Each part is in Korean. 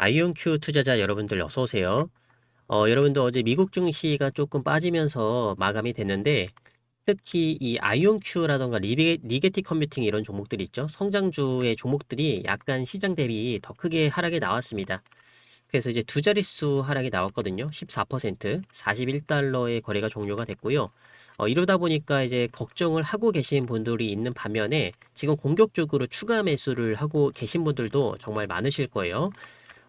아이온큐 투자자 여러분들 어서 오세요. 어, 여러분들 어제 미국 증시가 조금 빠지면서 마감이 됐는데 특히 이 아이온큐라던가 리게, 리게티 컴퓨팅 이런 종목들이 있죠. 성장주의 종목들이 약간 시장 대비 더 크게 하락이 나왔습니다. 그래서 이제 두 자릿수 하락이 나왔거든요. 14%, 41달러의 거래가 종료가 됐고요. 어, 이러다 보니까 이제 걱정을 하고 계신 분들이 있는 반면에 지금 공격적으로 추가 매수를 하고 계신 분들도 정말 많으실 거예요.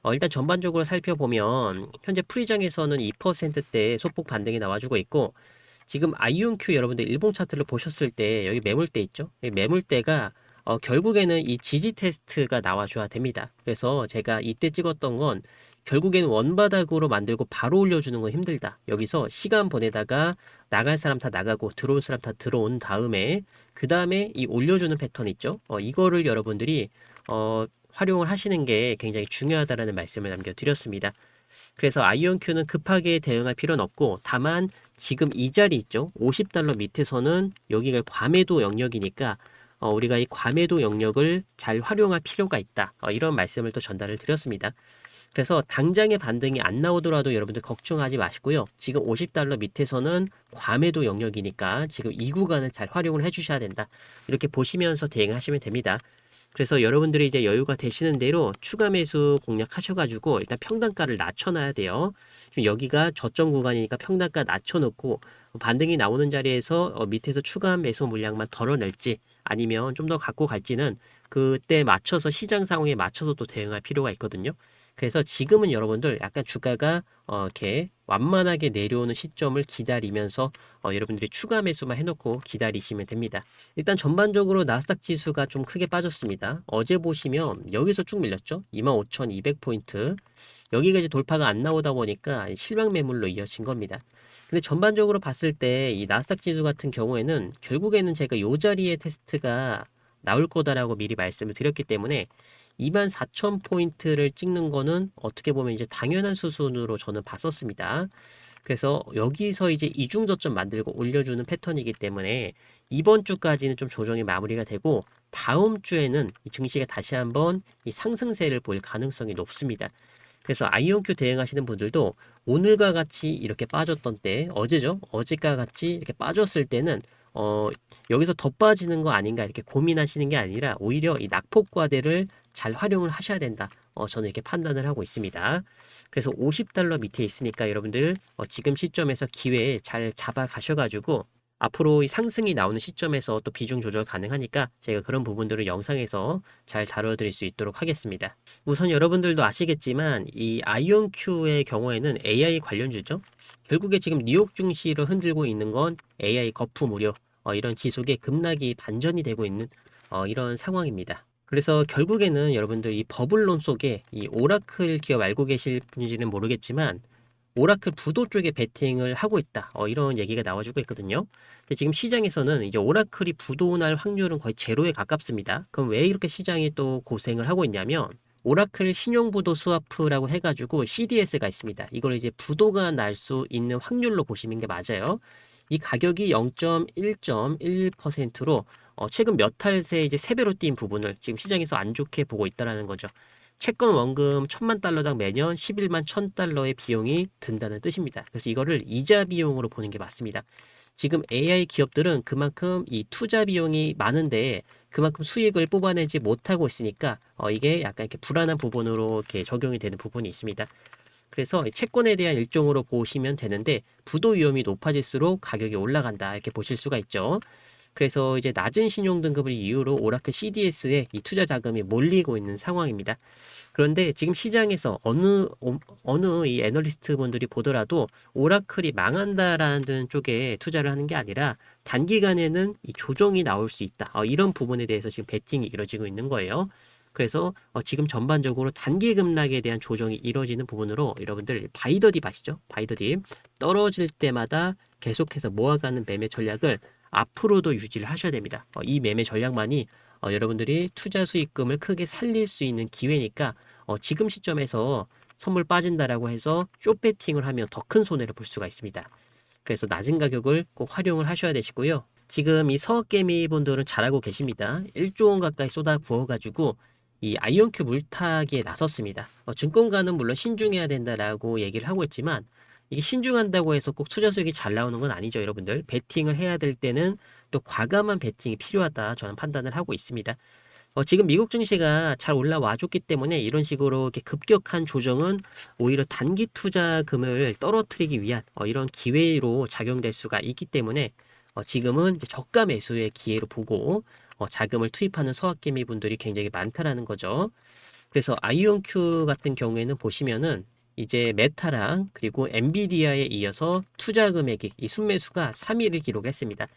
어, 일단 전반적으로 살펴보면 현재 프리장에서는 2%대 소폭 반등이 나와주고 있고 지금 아이온큐 여러분들 일봉 차트를 보셨을 때 여기 매물대 있죠? 이 매물대가 어, 결국에는 이 지지 테스트가 나와줘야 됩니다. 그래서 제가 이때 찍었던 건 결국에는 원바닥으로 만들고 바로 올려주는 건 힘들다. 여기서 시간 보내다가 나갈 사람 다 나가고 들어올 사람 다 들어온 다음에 그 다음에 이 올려주는 패턴 있죠? 어, 이거를 여러분들이 어, 활용을 하시는 게 굉장히 중요하다라는 말씀을 남겨드렸습니다. 그래서 아이온큐는 급하게 대응할 필요는 없고 다만 지금 이 자리 있죠. 50달러 밑에서는 여기가 과매도 영역이니까 어, 우리가 이 과매도 영역을 잘 활용할 필요가 있다. 어, 이런 말씀을 또 전달을 드렸습니다. 그래서 당장의 반등이 안 나오더라도 여러분들 걱정하지 마시고요. 지금 50달러 밑에서는 과매도 영역이니까 지금 이 구간을 잘 활용을 해주셔야 된다. 이렇게 보시면서 대응하시면 됩니다. 그래서 여러분들이 이제 여유가 되시는 대로 추가 매수 공략하셔가지고 일단 평단가를 낮춰놔야 돼요. 지금 여기가 저점 구간이니까 평단가 낮춰놓고 반등이 나오는 자리에서 어, 밑에서 추가한 매수 물량만 덜어낼지 아니면 좀 더 갖고 갈지는 그때 맞춰서 시장 상황에 맞춰서 또 대응할 필요가 있거든요. 그래서 지금은 여러분들 약간 주가가 어, 이렇게 완만하게 내려오는 시점을 기다리면서 어, 여러분들이 추가 매수만 해놓고 기다리시면 됩니다. 일단 전반적으로 나스닥 지수가 좀 크게 빠졌습니다. 어제 보시면 여기서 쭉 밀렸죠. 25,200포인트. 여기가 이제 돌파가 안 나오다 보니까 실망 매물로 이어진 겁니다. 근데 전반적으로 봤을 때 이 나스닥 지수 같은 경우에는 결국에는 제가 요 자리에 테스트가 나올 거다라고 미리 말씀을 드렸기 때문에 24,000포인트를 찍는 거는 어떻게 보면 이제 당연한 수순으로 저는 봤었습니다. 그래서 여기서 이제 이중 저점 만들고 올려주는 패턴이기 때문에 이번 주까지는 좀 조정이 마무리가 되고 다음 주에는 이 증시가 다시 한번 이 상승세를 보일 가능성이 높습니다. 그래서 아이온큐 대응하시는 분들도 오늘과 같이 이렇게 빠졌던 때 어제죠 어제과 같이 이렇게 빠졌을 때는 어 여기서 더 빠지는 거 아닌가 이렇게 고민하시는 게 아니라 오히려 이 낙폭과대를 잘 활용을 하셔야 된다. 어, 저는 이렇게 판단을 하고 있습니다. 그래서 50달러 밑에 있으니까 여러분들 어, 지금 시점에서 기회 잘 잡아 가셔가지고 앞으로 이 상승이 나오는 시점에서 또 비중 조절 가능하니까 제가 그런 부분들을 영상에서 잘 다뤄드릴 수 있도록 하겠습니다. 우선 여러분들도 아시겠지만 이 아이온큐의 경우에는 AI 관련주죠. 결국에 지금 뉴욕 증시를 흔들고 있는 건 AI 거품 우려 어, 이런 지속의 급락이 반전이 되고 있는 어, 이런 상황입니다. 그래서 결국에는 여러분들 이 버블론 속에 이 오라클 기업 알고 계실 분인지는 모르겠지만 오라클 부도 쪽에 베팅을 하고 있다. 어, 이런 얘기가 나와주고 있거든요. 근데 지금 시장에서는 이제 오라클이 부도날 확률은 거의 제로에 가깝습니다. 그럼 왜 이렇게 시장이 또 고생을 하고 있냐면 오라클 신용부도 스와프라고 해가지고 CDS가 있습니다. 이걸 이제 부도가 날 수 있는 확률로 보시는 게 맞아요. 이 가격이 0.1.11%로 어, 최근 몇 탈새 이제 세 배로 뛴 부분을 지금 시장에서 안 좋게 보고 있다라는 거죠. 채권 원금 천만 달러당 매년 11만 천 달러의 비용이 든다는 뜻입니다. 그래서 이거를 이자 비용으로 보는 게 맞습니다. 지금 AI 기업들은 그만큼 이 투자 비용이 많은데 그만큼 수익을 뽑아내지 못하고 있으니까 어, 이게 약간 이렇게 불안한 부분으로 이렇게 적용이 되는 부분이 있습니다. 그래서 채권에 대한 일종으로 보시면 되는데 부도 위험이 높아질수록 가격이 올라간다 이렇게 보실 수가 있죠. 그래서 이제 낮은 신용 등급을 이유로 오라클 CDS에 이 투자 자금이 몰리고 있는 상황입니다. 그런데 지금 시장에서 어느 어느 이 애널리스트 분들이 보더라도 오라클이 망한다라는 쪽에 투자를 하는 게 아니라 단기간에는 이 조정이 나올 수 있다. 어, 이런 부분에 대해서 지금 베팅이 이루어지고 있는 거예요. 그래서 어, 지금 전반적으로 단기 급락에 대한 조정이 이루어지는 부분으로 여러분들 바이더딥 아시죠? 바이더딥 떨어질 때마다 계속해서 모아가는 매매 전략을 앞으로도 유지를 하셔야 됩니다. 어, 이 매매 전략만이 어, 여러분들이 투자 수익금을 크게 살릴 수 있는 기회니까 어, 지금 시점에서 선물 빠진다라고 해서 쇼배팅을 하면 더 큰 손해를 볼 수가 있습니다. 그래서 낮은 가격을 꼭 활용을 하셔야 되시고요. 지금 이 서학개미 분들은 잘하고 계십니다. 1조 원 가까이 쏟아 부어가지고 이 아이온큐 물타기에 나섰습니다. 어, 증권가는 물론 신중해야 된다라고 얘기를 하고 있지만 이게 신중한다고 해서 꼭 투자 수익이 잘 나오는 건 아니죠, 여러분들. 베팅을 해야 될 때는 또 과감한 베팅이 필요하다 저는 판단을 하고 있습니다. 어, 지금 미국 증시가 잘 올라와 줬기 때문에 이런 식으로 이렇게 급격한 조정은 오히려 단기 투자금을 떨어뜨리기 위한 어, 이런 기회로 작용될 수가 있기 때문에 어, 지금은 이제 저가 매수의 기회로 보고 어, 자금을 투입하는 서학개미 분들이 굉장히 많다라는 거죠. 그래서 아이온큐 같은 경우에는 보시면은 이제 메타랑 그리고 엔비디아에 이어서 투자 금액이 이 순매수가 3위를 기록했습니다.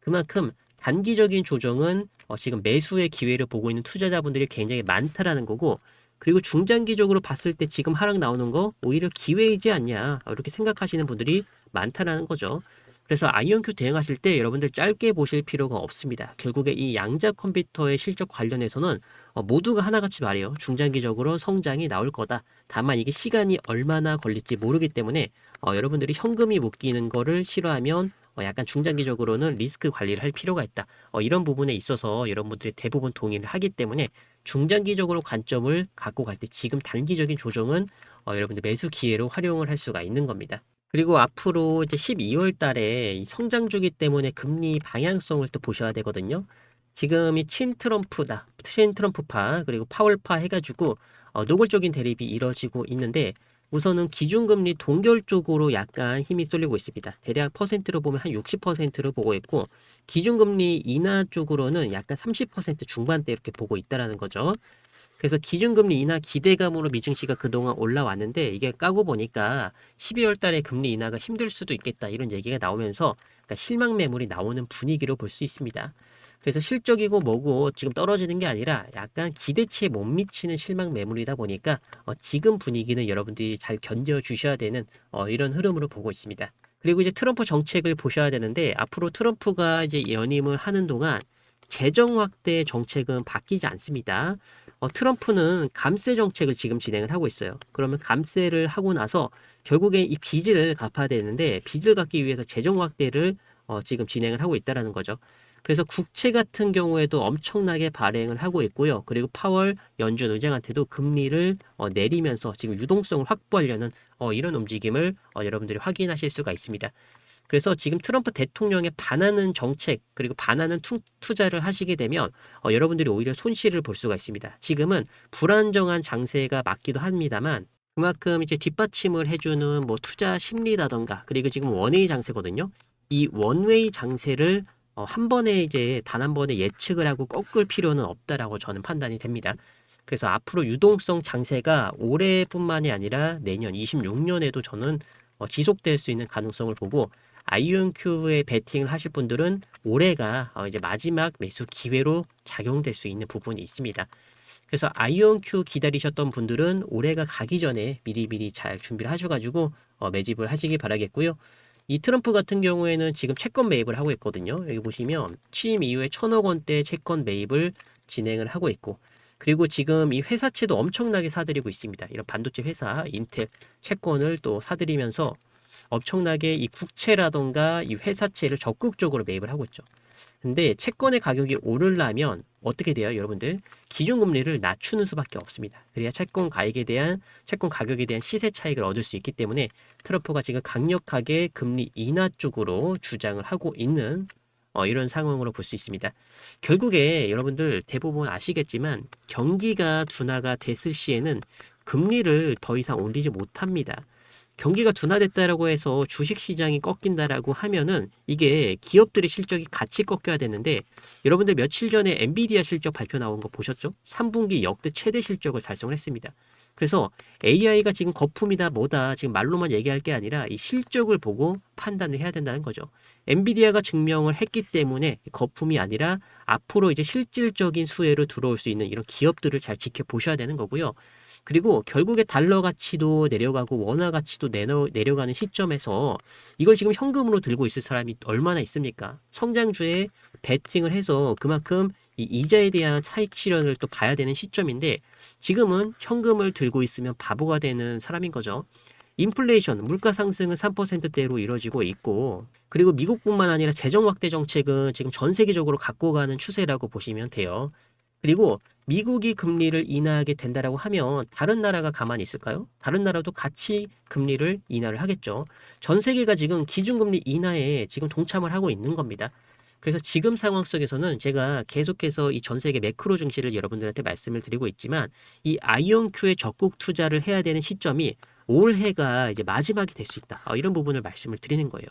그만큼 단기적인 조정은 어, 지금 매수의 기회를 보고 있는 투자자분들이 굉장히 많다라는 거고 그리고 중장기적으로 봤을 때 지금 하락 나오는 거 오히려 기회이지 않냐 이렇게 생각하시는 분들이 많다라는 거죠. 그래서 아이온큐 대응하실 때 여러분들 짧게 보실 필요가 없습니다. 결국에 이 양자 컴퓨터의 실적 관련해서는 어, 모두가 하나같이 말해요. 중장기적으로 성장이 나올 거다. 다만 이게 시간이 얼마나 걸릴지 모르기 때문에 어, 여러분들이 현금이 묶이는 거를 싫어하면 어, 약간 중장기적으로는 리스크 관리를 할 필요가 있다. 어, 이런 부분에 있어서 여러분들이 대부분 동의를 하기 때문에 중장기적으로 관점을 갖고 갈 때 지금 단기적인 조정은 어, 여러분들 매수 기회로 활용을 할 수가 있는 겁니다. 그리고 앞으로 이제 12월 달에 이 성장 주기 때문에 금리 방향성을 또 보셔야 되거든요. 지금이 친 트럼프다. 친 트럼프파 그리고 파월파 해가지고 어, 노골적인 대립이 이뤄지고 있는데 우선은 기준금리 동결 쪽으로 약간 힘이 쏠리고 있습니다. 대략 퍼센트로 보면 한 60%를 보고 있고 기준금리 인하 쪽으로는 약간 30% 중반대 이렇게 보고 있다라는 거죠. 그래서 기준금리 인하 기대감으로 미증시가 그동안 올라왔는데 이게 까고 보니까 12월 달에 금리 인하가 힘들 수도 있겠다 이런 얘기가 나오면서 그러니까 실망 매물이 나오는 분위기로 볼 수 있습니다. 그래서 실적이고 뭐고 지금 떨어지는 게 아니라 약간 기대치에 못 미치는 실망 매물이다 보니까 어, 지금 분위기는 여러분들이 잘 견뎌 주셔야 되는 어, 이런 흐름으로 보고 있습니다. 그리고 이제 트럼프 정책을 보셔야 되는데 앞으로 트럼프가 이제 연임을 하는 동안 재정 확대 정책은 바뀌지 않습니다. 어, 트럼프는 감세 정책을 지금 진행을 하고 있어요. 그러면 감세를 하고 나서 결국에 이 빚을 갚아야 되는데 빚을 갚기 위해서 재정 확대를 어, 지금 진행을 하고 있다라는 거죠. 그래서 국채 같은 경우에도 엄청나게 발행을 하고 있고요. 그리고 파월 연준 의장한테도 금리를 어, 내리면서 지금 유동성을 확보하려는 어, 이런 움직임을 어, 여러분들이 확인하실 수가 있습니다. 그래서 지금 트럼프 대통령에 반하는 정책 그리고 반하는 투, 투자를 하시게 되면 어, 여러분들이 오히려 손실을 볼 수가 있습니다. 지금은 불안정한 장세가 맞기도 합니다만 그만큼 이제 뒷받침을 해주는 뭐 투자 심리라던가 그리고 지금 원웨이 장세거든요. 이 원웨이 장세를 어, 한 번에 이제 단 한 번에 예측을 하고 꺾을 필요는 없다라고 저는 판단이 됩니다. 그래서 앞으로 유동성 장세가 올해뿐만이 아니라 내년 26년에도 저는 어, 지속될 수 있는 가능성을 보고 아이온큐에 베팅을 하실 분들은 올해가 어, 이제 마지막 매수 기회로 작용될 수 있는 부분이 있습니다. 그래서 아이온큐 기다리셨던 분들은 올해가 가기 전에 미리미리 잘 준비를 하셔가지고 어, 매집을 하시기 바라겠고요. 이 트럼프 같은 경우에는 지금 채권 매입을 하고 있거든요. 여기 보시면 취임 이후에 천억 원대 채권 매입을 진행을 하고 있고 그리고 지금 이 회사채도 엄청나게 사들이고 있습니다. 이런 반도체 회사 인텔 채권을 또 사들이면서 엄청나게 이 국채라던가 이 회사채를 적극적으로 매입을 하고 있죠. 근데 채권의 가격이 오르려면 어떻게 돼요, 여러분들? 기준금리를 낮추는 수밖에 없습니다. 그래야 채권 가액에 대한 채권 가격에 대한 시세 차익을 얻을 수 있기 때문에 트럼프가 지금 강력하게 금리 인하 쪽으로 주장을 하고 있는 어, 이런 상황으로 볼 수 있습니다. 결국에 여러분들 대부분 아시겠지만 경기가 둔화가 됐을 시에는 금리를 더 이상 올리지 못합니다. 경기가 둔화됐다라고 해서 주식 시장이 꺾인다라고 하면은 이게 기업들의 실적이 같이 꺾여야 되는데 여러분들 며칠 전에 엔비디아 실적 발표 나온 거 보셨죠? 3분기 역대 최대 실적을 달성을 했습니다. 그래서 AI가 지금 거품이다 뭐다 지금 말로만 얘기할 게 아니라 이 실적을 보고 판단을 해야 된다는 거죠. 엔비디아가 증명을 했기 때문에 거품이 아니라 앞으로 이제 실질적인 수혜로 들어올 수 있는 이런 기업들을 잘 지켜보셔야 되는 거고요. 그리고 결국에 달러 가치도 내려가고 원화 가치도 내려, 내려가는 시점에서 이걸 지금 현금으로 들고 있을 사람이 얼마나 있습니까? 성장주에 베팅을 해서 그만큼 이 이자에 대한 차익 실현을 또 봐야 되는 시점인데 지금은 현금을 들고 있으면 바보가 되는 사람인 거죠. 인플레이션, 물가 상승은 3%대로 이루어지고 있고, 그리고 미국뿐만 아니라 재정 확대 정책은 지금 전 세계적으로 갖고 가는 추세라고 보시면 돼요. 그리고 미국이 금리를 인하하게 된다라고 하면 다른 나라가 가만히 있을까요? 다른 나라도 같이 금리를 인하를 하겠죠. 전 세계가 지금 기준금리 인하에 지금 동참을 하고 있는 겁니다. 그래서 지금 상황 속에서는 제가 계속해서 이 전 세계 매크로 증시를 여러분들한테 말씀을 드리고 있지만 이 아이온큐에 적극 투자를 해야 되는 시점이 올해가 이제 마지막이 될 수 있다. 어, 이런 부분을 말씀을 드리는 거예요.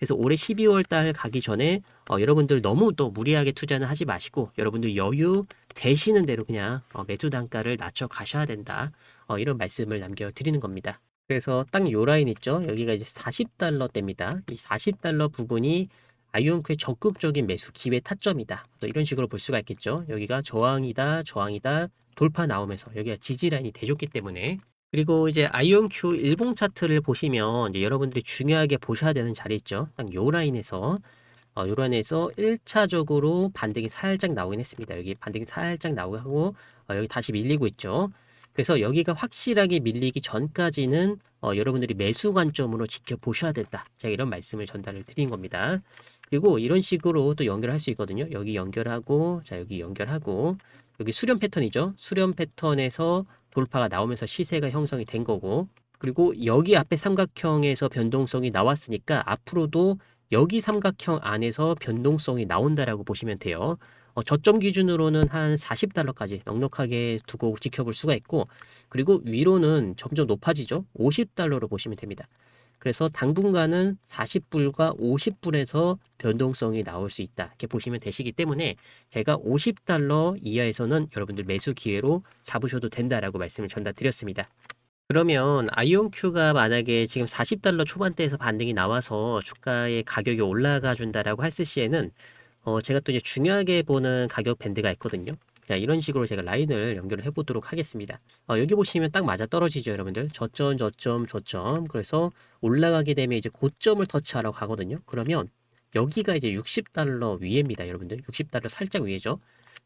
그래서 올해 12월 달 가기 전에 어, 여러분들 너무 또 무리하게 투자는 하지 마시고 여러분들 여유 되시는 대로 그냥 어, 매수 단가를 낮춰 가셔야 된다. 어, 이런 말씀을 남겨드리는 겁니다. 그래서 딱 요 라인 있죠? 여기가 이제 40달러 대입니다. 이 40달러 부분이 아이온크의 적극적인 매수 기회 타점이다. 또 이런 식으로 볼 수가 있겠죠. 여기가 저항이다, 저항이다, 돌파 나오면서 여기가 지지 라인이 돼줬기 때문에 그리고 이제 아이온큐 일봉 차트를 보시면 이제 여러분들이 중요하게 보셔야 되는 자리 있죠. 딱 요 라인에서 어, 요 라인에서 1차적으로 반등이 살짝 나오긴 했습니다. 여기 반등이 살짝 나오고 어, 여기 다시 밀리고 있죠. 그래서 여기가 확실하게 밀리기 전까지는 어, 여러분들이 매수 관점으로 지켜보셔야 된다. 제가 이런 말씀을 전달을 드린 겁니다. 그리고 이런 식으로 또 연결할 수 있거든요. 여기 연결하고, 자, 여기 연결하고, 여기 수렴 패턴이죠. 수렴 패턴에서 돌파가 나오면서 시세가 형성이 된 거고, 그리고 여기 앞에 삼각형에서 변동성이 나왔으니까 앞으로도 여기 삼각형 안에서 변동성이 나온다라고 보시면 돼요. 어, 저점 기준으로는 한 40달러까지 넉넉하게 두고 지켜볼 수가 있고, 그리고 위로는 점점 높아지죠. 50달러로 보시면 됩니다. 그래서 당분간은 40불과 50불에서 변동성이 나올 수 있다. 이렇게 보시면 되시기 때문에 제가 50달러 이하에서는 여러분들 매수 기회로 잡으셔도 된다라고 말씀을 전달드렸습니다. 그러면 아이온큐가 만약에 지금 40달러 초반대에서 반등이 나와서 주가의 가격이 올라가 준다라고 했을 시에는 어 제가 또 이제 중요하게 보는 가격 밴드가 있거든요. 자, 이런 식으로 제가 라인을 연결을 해보도록 하겠습니다. 어, 여기 보시면 딱 맞아 떨어지죠, 여러분들. 저점, 저점, 저점. 그래서 올라가게 되면 이제 고점을 터치하라고 하거든요. 그러면 여기가 이제 60달러 위에입니다, 여러분들. 60달러 살짝 위에죠.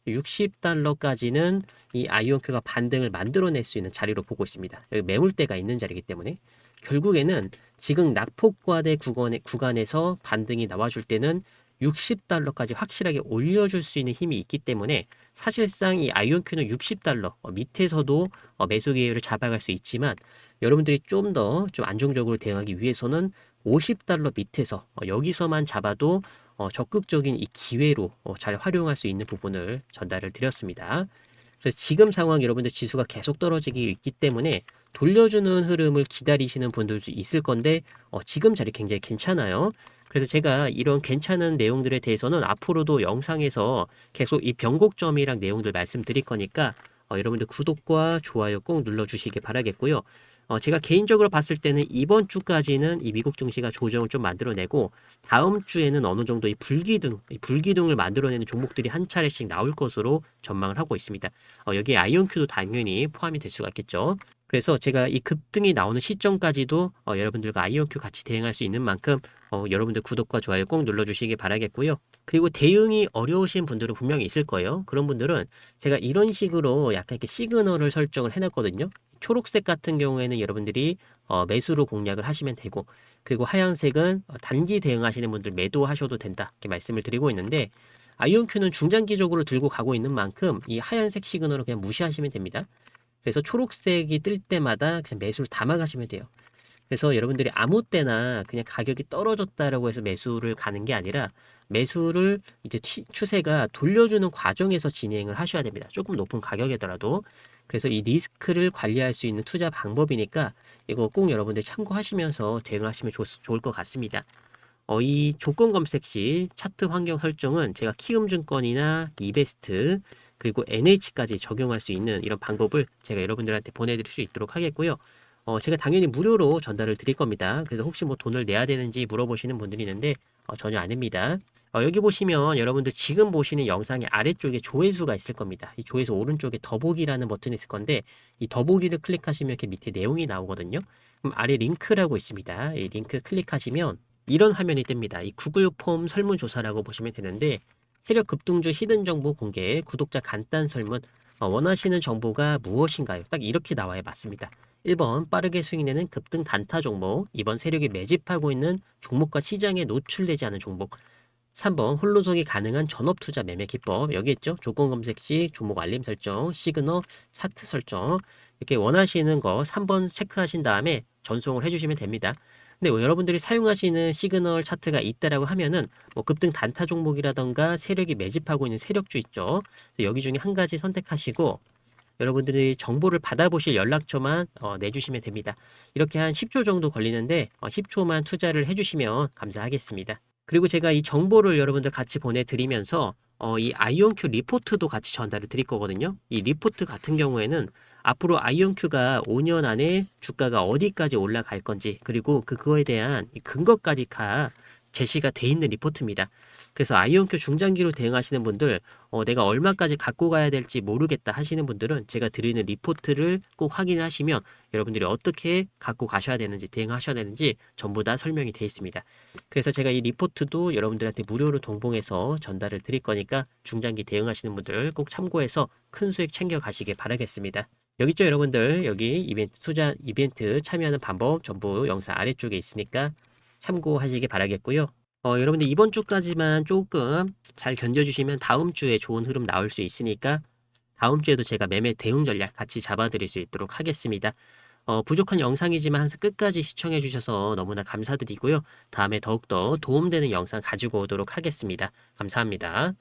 60달러까지는 이 아이온큐가 반등을 만들어낼 수 있는 자리로 보고 있습니다. 여기 매물대가 있는 자리이기 때문에 결국에는 지금 낙폭과대 구간에, 구간에서 반등이 나와줄 때는 60달러까지 확실하게 올려줄 수 있는 힘이 있기 때문에 사실상 이 아이온큐는 60달러 어, 밑에서도 어, 매수 기회를 잡아갈 수 있지만 여러분들이 좀 더 좀 안정적으로 대응하기 위해서는 50달러 밑에서 어, 여기서만 잡아도 어, 적극적인 이 기회로 어, 잘 활용할 수 있는 부분을 전달을 드렸습니다. 그래서 지금 상황 여러분들 지수가 계속 떨어지기 있기 때문에 돌려주는 흐름을 기다리시는 분들도 있을 건데 어, 지금 자리 굉장히 괜찮아요. 그래서 제가 이런 괜찮은 내용들에 대해서는 앞으로도 영상에서 계속 이 변곡점이랑 내용들 말씀드릴 거니까 어, 여러분들 구독과 좋아요 꼭 눌러주시기 바라겠고요. 어, 제가 개인적으로 봤을 때는 이번 주까지는 이 미국 증시가 조정을 좀 만들어내고 다음 주에는 어느 정도 이 불기둥, 이 불기둥을 만들어내는 종목들이 한 차례씩 나올 것으로 전망을 하고 있습니다. 어, 여기에 아이온큐도 당연히 포함이 될 수가 있겠죠. 그래서 제가 이 급등이 나오는 시점까지도 어, 여러분들과 아이온큐 같이 대응할 수 있는 만큼 어, 여러분들 구독과 좋아요 꼭 눌러주시기 바라겠고요. 그리고 대응이 어려우신 분들은 분명히 있을 거예요. 그런 분들은 제가 이런 식으로 약간 이렇게 시그널을 설정을 해놨거든요. 초록색 같은 경우에는 여러분들이 어, 매수로 공략을 하시면 되고 그리고 하얀색은 어, 단기 대응하시는 분들 매도하셔도 된다 이렇게 말씀을 드리고 있는데 아이온큐는 중장기적으로 들고 가고 있는 만큼 이 하얀색 시그널을 그냥 무시하시면 됩니다. 그래서 초록색이 뜰 때마다 그냥 매수를 담아가시면 돼요. 그래서 여러분들이 아무 때나 그냥 가격이 떨어졌다라고 해서 매수를 가는 게 아니라 매수를 이제 추세가 돌려주는 과정에서 진행을 하셔야 됩니다. 조금 높은 가격이더라도. 그래서 이 리스크를 관리할 수 있는 투자 방법이니까 이거 꼭 여러분들 참고하시면서 대응하시면 좋, 좋을 것 같습니다. 어, 이 조건 검색 시 차트 환경 설정은 제가 키움증권이나 이베스트 그리고 NH까지 적용할 수 있는 이런 방법을 제가 여러분들한테 보내드릴 수 있도록 하겠고요. 어, 제가 당연히 무료로 전달을 드릴 겁니다. 그래서 혹시 뭐 돈을 내야 되는지 물어보시는 분들이 있는데 어, 전혀 아닙니다. 어, 여기 보시면 여러분들 지금 보시는 영상의 아래쪽에 조회수가 있을 겁니다. 이 조회수 오른쪽에 더보기라는 버튼이 있을 건데 이 더보기를 클릭하시면 이렇게 밑에 내용이 나오거든요. 그럼 아래 링크라고 있습니다. 이 링크 클릭하시면 이런 화면이 뜹니다. 이 구글 폼 설문조사라고 보시면 되는데 세력 급등주 히든 정보 공개 구독자 간단 설문 어, 원하시는 정보가 무엇인가요? 딱 이렇게 나와야 맞습니다. 1번 빠르게 수익내는 급등 단타 종목 2번 세력이 매집하고 있는 종목과 시장에 노출되지 않은 종목 3번 홀로속이 가능한 전업 투자 매매 기법 여기 있죠. 조건 검색 시 종목 알림 설정, 시그널, 차트 설정 이렇게 원하시는 거 3번 체크하신 다음에 전송을 해주시면 됩니다. 근데 뭐 여러분들이 사용하시는 시그널 차트가 있다라고 하면은 뭐 급등 단타 종목이라던가 세력이 매집하고 있는 세력주 있죠. 여기 중에 한 가지 선택하시고 여러분들이 정보를 받아보실 연락처만 어, 내주시면 됩니다. 이렇게 한 10초 정도 걸리는데 어, 10초만 투자를 해주시면 감사하겠습니다. 그리고 제가 이 정보를 여러분들 같이 보내드리면서 어, 이 아이온큐 리포트도 같이 전달을 드릴 거거든요. 이 리포트 같은 경우에는 앞으로 아이온큐가 5년 안에 주가가 어디까지 올라갈 건지 그리고 그 그거에 대한 이 근거까지 다 제시가 돼 있는 리포트입니다. 그래서 아이온큐 중장기로 대응하시는 분들 어, 내가 얼마까지 갖고 가야 될지 모르겠다 하시는 분들은 제가 드리는 리포트를 꼭 확인을 하시면 여러분들이 어떻게 갖고 가셔야 되는지 대응하셔야 되는지 전부 다 설명이 되어 있습니다. 그래서 제가 이 리포트도 여러분들한테 무료로 동봉해서 전달을 드릴 거니까 중장기 대응하시는 분들 꼭 참고해서 큰 수익 챙겨 가시길 바라겠습니다. 여기 있죠 여러분들 여기 이벤트 투자 이벤트 참여하는 방법 전부 영상 아래쪽에 있으니까 참고하시기 바라겠고요. 어, 여러분들 이번 주까지만 조금 잘 견뎌주시면 다음 주에 좋은 흐름 나올 수 있으니까 다음 주에도 제가 매매 대응 전략 같이 잡아드릴 수 있도록 하겠습니다. 어, 부족한 영상이지만 항상 끝까지 시청해 주셔서 너무나 감사드리고요. 다음에 더욱더 도움되는 영상 가지고 오도록 하겠습니다. 감사합니다.